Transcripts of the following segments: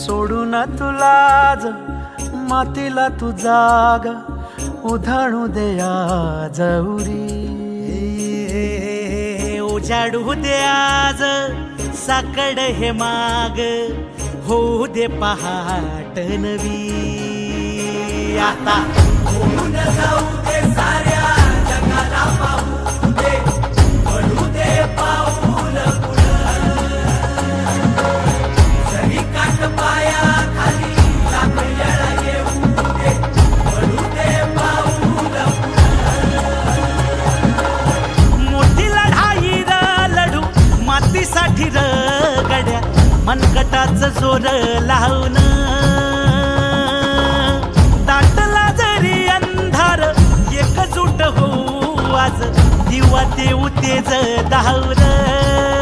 सोडू ना तुलाज मातीला तू जाग उधाणू दे आज उरी. उजाडू दे आज साकड हे माग होऊ दे पहाट नवी. आता जाऊ दे साऱ्या मनकटाच जोर लावून. दाटला जरी अंधार एकजूट होऊ आज. दिवा देऊ तेज धावलं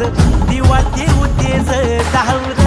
तेज ती ते तेज दहाव